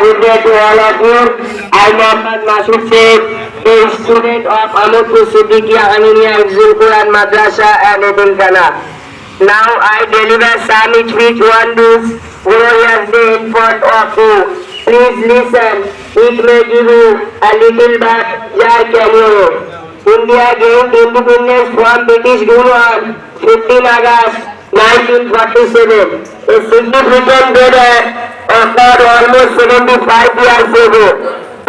good day to all of you. I'm Mohammad Masud Sheikh, a student of Amadpur Siddiqui Aminiya Hifzul Quran Madrasa and Etilkhana. Now I deliver summit which one this glorious day in front of you. Please listen, it may give you a little but joy can you. India gained independence from British rule on 15 August 1947. A significant day almost 75 years ago.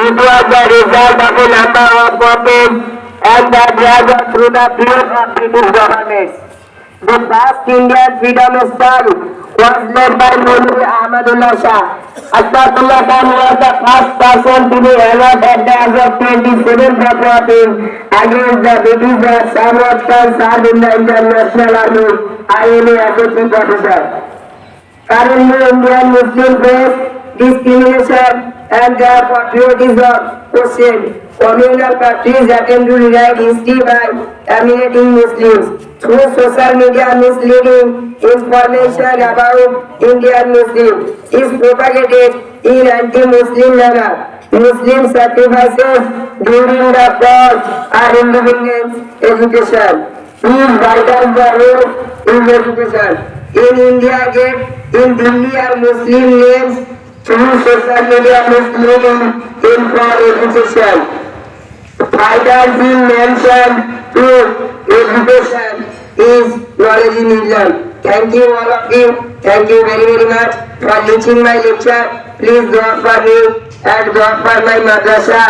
It was the result of a number of weapons and the drive through the blood of British government. The first Indian freedom struggle was led by Maulvi Ahmadullah Shah. Asfadullah Khan was the first person to be hanged at the age of 27 February against the British that Samraj Khan served in the Indian National Army, INA associate officer. Currently, Indian Muslim face discrimination and their patriotism questioned. Communal countries attempt to rewrite history by terminating Muslims. Through social media, misleading information about Indian Muslims is propagated in anti-Muslim manner. Muslim sacrifices during the cause are independence education. Is vital role in education. In India gate, in Delhi are Muslim names through social media misleading in for education. Fighters in mentioned to education is knowledge in Islam. Thank you all of you. Thank you very very much for listening my lecture. Please do for me and do for my madrasa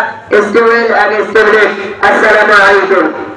student and student. Assalamu alaikum.